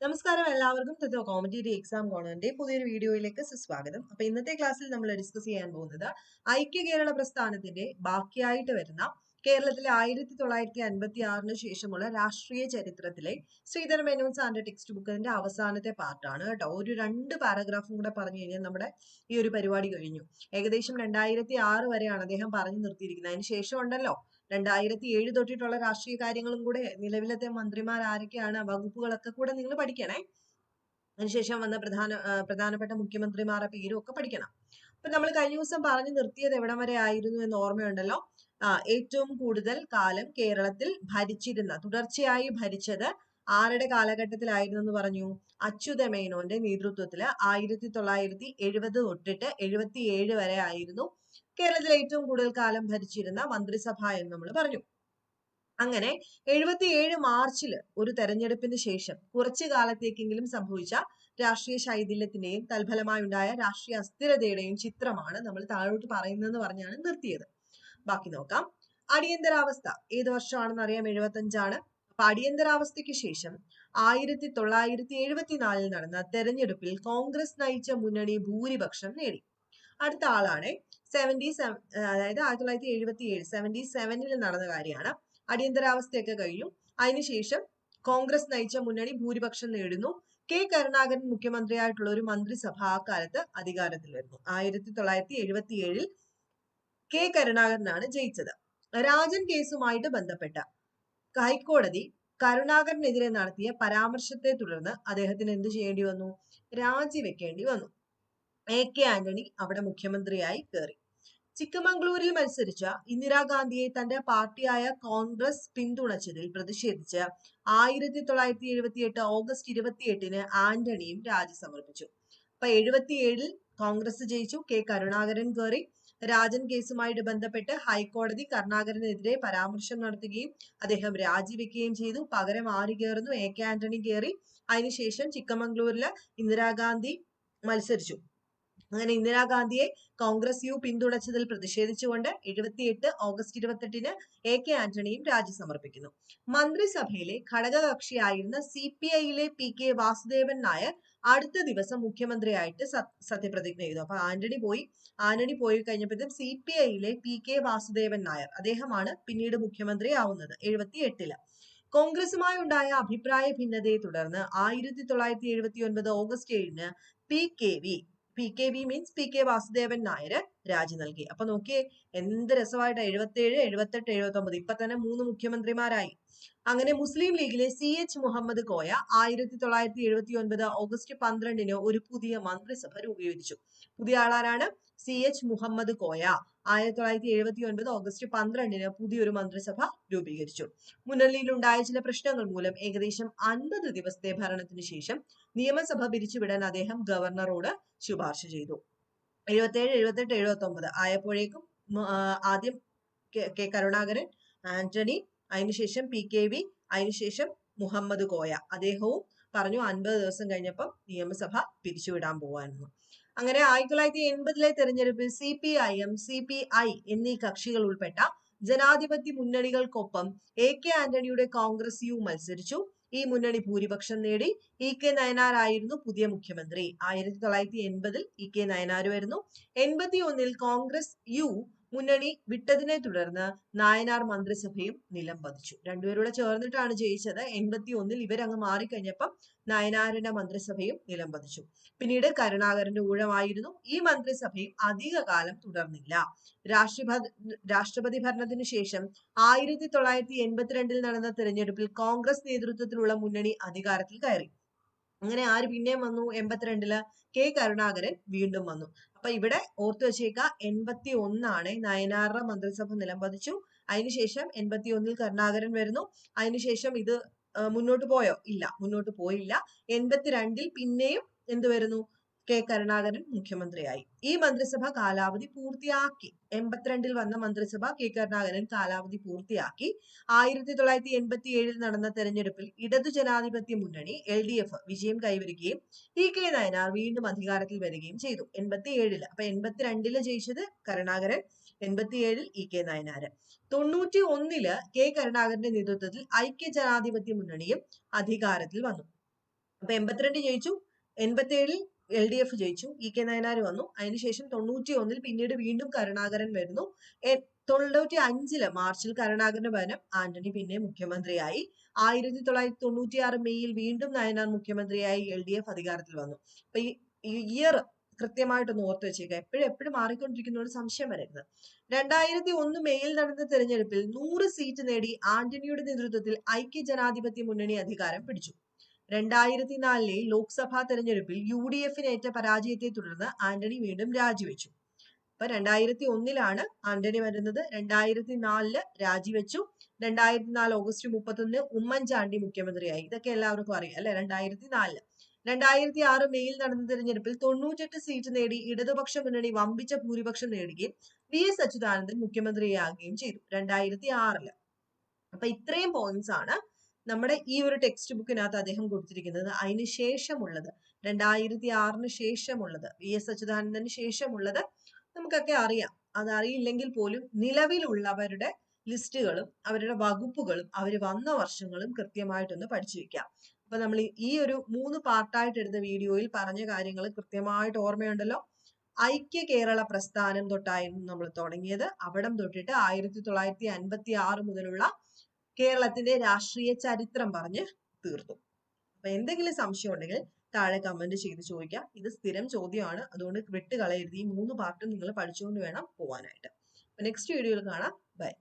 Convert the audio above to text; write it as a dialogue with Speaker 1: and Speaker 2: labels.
Speaker 1: നമസ്കാരം എല്ലാവർക്കും. തത്വ competitive exam കോണറിന്റെ പുതിയൊരു വീഡിയോയിലേക്ക് സുസ്വാഗതം. അപ്പൊ ഇന്നത്തെ ക്ലാസ്സിൽ നമ്മൾ ഡിസ്കസ് ചെയ്യാൻ പോകുന്നത് ഐക്യ കേരള പ്രസ്ഥാനത്തിന്റെ ബാക്കിയായിട്ട് വരുന്ന കേരളത്തിലെ ആയിരത്തി തൊള്ളായിരത്തി അൻപത്തി ആറിന് ശേഷമുള്ള രാഷ്ട്രീയ ചരിത്രത്തിലെ ശ്രീധര മേനോൻ സാറിന്റെ ടെക്സ്റ്റ് ബുക്കിന്റെ അവസാനത്തെ പാർട്ടാണ് കേട്ടോ. ഒരു രണ്ട് പാരഗ്രാഫും കൂടെ പറഞ്ഞു കഴിഞ്ഞാൽ നമ്മുടെ ഈ ഒരു പരിപാടി കഴിഞ്ഞു. ഏകദേശം രണ്ടായിരത്തി ആറ് വരെയാണ് അദ്ദേഹം പറഞ്ഞു നിർത്തിയിരിക്കുന്നത്. അതിന് ശേഷം ഉണ്ടല്ലോ രണ്ടായിരത്തി ഏഴ് തൊട്ടിട്ടുള്ള രാഷ്ട്രീയ കാര്യങ്ങളും കൂടെ നിലവിലത്തെ മന്ത്രിമാർ ആരൊക്കെയാണ് വകുപ്പുകളൊക്കെ കൂടെ നിങ്ങൾ പഠിക്കണേ. അതിനുശേഷം വന്ന പ്രധാന പ്രധാനപ്പെട്ട മുഖ്യമന്ത്രിമാരുടെ പേരും ഒക്കെ പഠിക്കണം. അപ്പൊ നമ്മൾ കഴിഞ്ഞ ദിവസം പറഞ്ഞു നിർത്തിയത് എവിടം വരെ ആയിരുന്നു എന്ന് ഓർമ്മയുണ്ടല്ലോ? ആ ഏറ്റവും കൂടുതൽ കാലം കേരളത്തിൽ ഭരിച്ചിരുന്ന തുടർച്ചയായി ഭരിച്ചത് ആരുടെ കാലഘട്ടത്തിലായിരുന്നു എന്ന് പറഞ്ഞു? അച്യുതമേനോന്റെ നേതൃത്വത്തിൽ ആയിരത്തി തൊള്ളായിരത്തി എഴുപത് തൊട്ടിട്ട് എഴുപത്തി ഏഴ് വരെ ആയിരുന്നു. കേരളത്തിൽ ഏറ്റവും കൂടുതൽ കാലം ഭരിച്ചിരുന്ന മന്ത്രിസഭ എന്ന് നമ്മൾ പറഞ്ഞു. അങ്ങനെ എഴുപത്തിയേഴ് മാർച്ചിൽ ഒരു തെരഞ്ഞെടുപ്പിന് ശേഷം കുറച്ചു കാലത്തേക്കെങ്കിലും സംഭവിച്ച രാഷ്ട്രീയ ശൈഥില്യത്തിന്റെയും തൽഫലമായി ഉണ്ടായ രാഷ്ട്രീയ അസ്ഥിരതയുടെയും ചിത്രമാണ് നമ്മൾ താഴോട്ട് പറയുന്നതെന്ന് പറഞ്ഞാണ് നിർത്തിയത്. ബാക്കി നോക്കാം. അടിയന്തരാവസ്ഥ. ഏത് വർഷമാണെന്ന് അറിയാം? എഴുപത്തഞ്ചാണ്. അപ്പൊ അടിയന്തരാവസ്ഥയ്ക്ക് ശേഷം ആയിരത്തി തൊള്ളായിരത്തി എഴുപത്തിനാലിൽ നടന്ന തെരഞ്ഞെടുപ്പിൽ കോൺഗ്രസ് നയിച്ച മുന്നണി ഭൂരിപക്ഷം നേടി. അടുത്ത ആളാണ്. സെവന്റി സെവൻ അതായത് ആയിരത്തി തൊള്ളായിരത്തി എഴുപത്തി ഏഴ് സെവന്റി സെവനിൽ നടന്ന കാര്യമാണ്. അടിയന്തരാവസ്ഥയൊക്കെ കഴിഞ്ഞു. അതിനുശേഷം കോൺഗ്രസ് നയിച്ച മുന്നണി ഭൂരിപക്ഷം നേടുന്നു. കെ കരുണാകരൻ മുഖ്യമന്ത്രിയായിട്ടുള്ള ഒരു മന്ത്രിസഭ ആ കാലത്ത് അധികാരത്തിൽ വരുന്നു ആയിരത്തി തൊള്ളായിരത്തി എഴുപത്തി ഏഴിൽ കെ കരുണാകരനാണ് ജയിച്ചത്. രാജൻ കേസുമായിട്ട് ബന്ധപ്പെട്ട ഹൈക്കോടതി കരുണാകരനെതിരെ നടത്തിയ പരാമർശത്തെ തുടർന്ന് അദ്ദേഹത്തിന് എന്ത് ചെയ്യേണ്ടി വന്നു? രാജിവെക്കേണ്ടി വന്നു. എ കെ ആന്റണി അവിടെ മുഖ്യമന്ത്രിയായി കയറി ചിക്കമംഗ്ലൂരിൽ മത്സരിച്ച ഇന്ദിരാഗാന്ധിയെ തന്റെ പാർട്ടിയായ കോൺഗ്രസ് പിന്തുണച്ചതിൽ പ്രതിഷേധിച്ച് ആയിരത്തി തൊള്ളായിരത്തി എഴുപത്തി എട്ട് ഓഗസ്റ്റ് ഇരുപത്തി എട്ടിന് ആന്റണിയും രാജി സമർപ്പിച്ചു. അപ്പൊ എഴുപത്തിയേഴിൽ കോൺഗ്രസ് ജയിച്ചു കെ കരുണാകരൻ കയറി രാജൻ കേസുമായിട്ട് ബന്ധപ്പെട്ട് ഹൈക്കോടതി കരുണാകരനെതിരെ പരാമർശം നടത്തുകയും അദ്ദേഹം രാജിവെക്കുകയും ചെയ്തു. പകരം ആര് കയറുന്നു എ കെ ആന്റണി കയറി അതിനുശേഷം ചിക്കമംഗ്ലൂരിൽ ഇന്ദിരാഗാന്ധി മത്സരിച്ചു. അങ്ങനെ ഇന്ദിരാഗാന്ധിയെ കോൺഗ്രസ് യു പിന്തുണച്ചതിൽ പ്രതിഷേധിച്ചുകൊണ്ട് എഴുപത്തിയെട്ട് ഓഗസ്റ്റ് ഇരുപത്തെട്ടിന് എ കെ ആന്റണിയും രാജി സമർപ്പിക്കുന്നു. മന്ത്രിസഭയിലെ ഘടകകക്ഷിയായിരുന്ന സി പി ഐയിലെ പി കെ വാസുദേവൻ നായർ അടുത്ത ദിവസം മുഖ്യമന്ത്രിയായിട്ട് സത്യപ്രതിജ്ഞ ചെയ്തു. അപ്പൊ ആന്റണി പോയി. ആന്റണി പോയി കഴിഞ്ഞപ്പോഴത്തേക്കും സി പി ഐയിലെ പി കെ വാസുദേവൻ നായർ അദ്ദേഹമാണ് പിന്നീട് മുഖ്യമന്ത്രി ആവുന്നത് എഴുപത്തി എട്ടിൽ കോൺഗ്രസുമായി ഉണ്ടായ അഭിപ്രായ ഭിന്നതയെ തുടർന്ന് ആയിരത്തി തൊള്ളായിരത്തി എഴുപത്തി ഒൻപത് ഓഗസ്റ്റ് ഏഴിന് P K V P K V means P K Vasudevan Nair രാജി നൽകി അപ്പൊ നോക്കിയേ എന്ത് രസമായിട്ട് എഴുപത്തേഴ് എഴുപത്തെട്ട് എഴുപത്തി ഒമ്പത് ഇപ്പൊ തന്നെ മൂന്ന് മുഖ്യമന്ത്രിമാരായി. അങ്ങനെ മുസ്ലിം ലീഗിലെ സി എച്ച് മുഹമ്മദ് കോയ ആയിരത്തി തൊള്ളായിരത്തി എഴുപത്തി ഒൻപത് ഓഗസ്റ്റ് പന്ത്രണ്ടിന് ഒരു പുതിയ മന്ത്രിസഭ രൂപീകരിച്ചു. പുതിയ ആളാരാണ്? സി എച്ച് മുഹമ്മദ് കോയ ആയിരത്തി തൊള്ളായിരത്തി എഴുപത്തി ഒൻപത് ഓഗസ്റ്റ് പന്ത്രണ്ടിന് പുതിയൊരു മന്ത്രിസഭ രൂപീകരിച്ചു. മുന്നണിയിലുണ്ടായ ചില പ്രശ്നങ്ങൾ മൂലം ഏകദേശം അൻപത് ദിവസത്തെ ഭരണത്തിന് ശേഷം നിയമസഭ പിരിച്ചുവിടാൻ അദ്ദേഹം ഗവർണറോട് ശുപാർശ ചെയ്തു. എഴുപത്തേഴ് എഴുപത്തെട്ട് എഴുപത്തി ഒമ്പത് ആയപ്പോഴേക്കും ആദ്യം കെ- കരുണാകരൻ ആന്റണി അതിനുശേഷം പി കെ വി അതിനുശേഷം മുഹമ്മദ് കോയ. അദ്ദേഹവും പറഞ്ഞു അൻപത് ദിവസം കഴിഞ്ഞപ്പം നിയമസഭ പിരിച്ചുവിടാൻ പോവാനെന്ന് അങ്ങനെ ആയിരത്തി തൊള്ളായിരത്തി എൺപതിലെ തെരഞ്ഞെടുപ്പിൽ C P I M C P I എന്നീ കക്ഷികൾ ഉൾപ്പെട്ട ജനാധിപത്യ മുന്നണികൾക്കൊപ്പം എ കെ ആന്റണിയുടെ കോൺഗ്രസ് യു മത്സരിച്ചു. ഈ മുന്നണി ഭൂരിപക്ഷം നേടി. ഇ കെ നയനാർ ആയിരുന്നു പുതിയ മുഖ്യമന്ത്രി. ആയിരത്തി തൊള്ളായിരത്തി എൺപതിൽ ഇ കെ നയനാർ വരുന്നു എൺപത്തി ഒന്നിൽ കോൺഗ്രസ് യു മുന്നണി വിട്ടതിനെ തുടർന്ന് നായനാർ മന്ത്രിസഭയും നിലം പതിച്ചു. രണ്ടുപേരൂടെ ചേർന്നിട്ടാണ് ജയിച്ചത്. എൺപത്തി ഒന്നിൽ ഇവരങ്ങ് മാറിക്കഴിഞ്ഞപ്പം നായനാറിന്റെ മന്ത്രിസഭയും നിലം പതിച്ചു. പിന്നീട് കരുണാകരന്റെ ഊഴമായിരുന്നു. ഈ മന്ത്രിസഭയും അധികകാലം തുടർന്നില്ല. രാഷ്ട്രപതി രാഷ്ട്രപതി ഭരണത്തിന് ശേഷം ആയിരത്തി തൊള്ളായിരത്തി എൺപത്തിരണ്ടിൽ നടന്ന തെരഞ്ഞെടുപ്പിൽ കോൺഗ്രസ് നേതൃത്വത്തിലുള്ള മുന്നണി അധികാരത്തിൽ കയറി. അങ്ങനെ ആര് പിന്നെയും വന്നു? എൺപത്തിരണ്ടിൽ കെ കരുണാകരൻ വീണ്ടും വന്നു. അപ്പൊ ഇവിടെ ഓർത്തു വെച്ചേക്ക എൺപത്തി ഒന്നാണ് നയനാറ മന്ത്രിസഭ നിലംപതിച്ചു അതിനുശേഷം എൺപത്തി ഒന്നിൽ കരുണാകരൻ വരുന്നു. അതിനുശേഷം ഇത് മുന്നോട്ട് പോയോ? ഇല്ല മുന്നോട്ട് പോയില്ല. എൺപത്തിരണ്ടിൽ പിന്നെയും എന്ത് വരുന്നു? കെ കരുണാകരൻ മുഖ്യമന്ത്രിയായി. ഈ മന്ത്രിസഭ കാലാവധി പൂർത്തിയാക്കി. എൺപത്തിരണ്ടിൽ വന്ന മന്ത്രിസഭ കെ കരുണാകരൻ കാലാവധി പൂർത്തിയാക്കി. ആയിരത്തി തൊള്ളായിരത്തി എൺപത്തി ഏഴിൽ നടന്ന തെരഞ്ഞെടുപ്പിൽ ഇടതു ജനാധിപത്യ മുന്നണി എൽ ഡി എഫ് വിജയം കൈവരിക്കുകയും ടി കെ നയനാർ വീണ്ടും അധികാരത്തിൽ വരികയും ചെയ്തു. എൺപത്തി ഏഴിൽ അപ്പൊ എൺപത്തിരണ്ടിൽ ജയിച്ചത് കരുണാകരൻ എൺപത്തിയേഴിൽ ഇ കെ നയനാര്. തൊണ്ണൂറ്റി ഒന്നിൽ കെ കരുണാകരന്റെ നേതൃത്വത്തിൽ ഐക്യ ജനാധിപത്യ മുന്നണിയും അധികാരത്തിൽ വന്നു. അപ്പൊ എൺപത്തിരണ്ട് ജയിച്ചു. എൺപത്തി ഏഴിൽ എൽ ഡി എഫ് ജയിച്ചു. ഇ കെ നയനാർ വന്നു. അതിനുശേഷം തൊണ്ണൂറ്റി ഒന്നിൽ പിന്നീട് വീണ്ടും കരുണാകരൻ വരുന്നു. തൊണ്ണൂറ്റി അഞ്ചിൽ മാർച്ചിൽ കരുണാകരന് പകരം ആന്റണി പിന്നെ മുഖ്യമന്ത്രിയായി. ആയിരത്തി തൊള്ളായിരത്തി തൊണ്ണൂറ്റി ആറ് മെയ്യിൽ വീണ്ടും നയനാർ മുഖ്യമന്ത്രിയായി എൽ ഡി എഫ് അധികാരത്തിൽ വന്നു. അപ്പൊ ഈ ഇയർ കൃത്യമായിട്ടൊന്ന് ഓർത്ത് വെച്ചേക്കുക എപ്പോഴും എപ്പോഴും മാറിക്കൊണ്ടിരിക്കുന്ന ഒരു സംശയം വരരുത്. രണ്ടായിരത്തി ഒന്ന് മെയ്യിൽ നടന്ന തെരഞ്ഞെടുപ്പിൽ നൂറ് സീറ്റ് നേടി ആന്റണിയുടെ നേതൃത്വത്തിൽ ഐക്യ ജനാധിപത്യ മുന്നണി അധികാരം പിടിച്ചു. രണ്ടായിരത്തി നാലിലെ ലോക്സഭാ തെരഞ്ഞെടുപ്പിൽ യു ഡി എഫിനേറ്റ പരാജയത്തെ തുടർന്ന് ആന്റണി വീണ്ടും രാജിവെച്ചു. അപ്പൊ രണ്ടായിരത്തി ഒന്നിലാണ് ആന്റണി വരുന്നത്. രണ്ടായിരത്തി നാലിൽ രാജിവെച്ചു. രണ്ടായിരത്തി നാല് ഓഗസ്റ്റ് മുപ്പത്തൊന്ന് ഉമ്മൻചാണ്ടി മുഖ്യമന്ത്രിയായി. ഇതൊക്കെ എല്ലാവർക്കും അറിയാം അല്ലെ? രണ്ടായിരത്തി നാലിൽ രണ്ടായിരത്തി ആറ് മെയ്യിൽ നടന്ന തെരഞ്ഞെടുപ്പിൽ തൊണ്ണൂറ്റെട്ട് സീറ്റ് നേടി ഇടതുപക്ഷ മുന്നണി വമ്പിച്ച ഭൂരിപക്ഷം നേടുകയും വി എസ് അച്യുതാനന്ദൻ മുഖ്യമന്ത്രിയാകുകയും ചെയ്തു രണ്ടായിരത്തി ആറിൽ അപ്പൊ ഇത്രയും പോയിന്റ്സ് ആണ് നമ്മുടെ ഈ ഒരു ടെക്സ്റ്റ് ബുക്കിനകത്ത് അദ്ദേഹം കൊടുത്തിരിക്കുന്നത് അതിന് ശേഷമുള്ളത് രണ്ടായിരത്തി ആറിന് ശേഷമുള്ളത് വി. എസ്. അച്യുതാനന്ദന് ശേഷമുള്ളത് നമുക്കൊക്കെ അറിയാം. അത് അറിയില്ലെങ്കിൽ പോലും നിലവിലുള്ളവരുടെ ലിസ്റ്റുകളും അവരുടെ വകുപ്പുകളും അവർ വന്ന വർഷങ്ങളും കൃത്യമായിട്ടൊന്ന് പഠിച്ചു വെക്കാം അപ്പൊ നമ്മൾ ഈ ഒരു മൂന്ന് പാർട്ടായിട്ട് എടുത്ത വീഡിയോയിൽ പറഞ്ഞ കാര്യങ്ങൾ കൃത്യമായിട്ട് ഓർമ്മയുണ്ടല്ലോ? ഐക്യ കേരള പ്രസ്ഥാനം തൊട്ടായിരുന്നു നമ്മൾ തുടങ്ങിയത്. അവിടം തൊട്ടിട്ട് ആയിരത്തി തൊള്ളായിരത്തി അൻപത്തി ആറ് മുതലുള്ള കേരളത്തിന്റെ രാഷ്ട്രീയ ചരിത്രം പറഞ്ഞ് തീർത്തു. അപ്പൊ എന്തെങ്കിലും സംശയം ഉണ്ടെങ്കിൽ താഴെ കമന്റ് ചെയ്ത് ചോദിക്കാം. ഇത് സ്ഥിരം ചോദ്യമാണ്. അതുകൊണ്ട് വിട്ട് കളയരുത്. ഈ മൂന്ന് പാർട്ടും നിങ്ങൾ പഠിച്ചുകൊണ്ട് വേണം പോവാനായിട്ട്. നെക്സ്റ്റ് വീഡിയോയിൽ കാണാം. ബൈ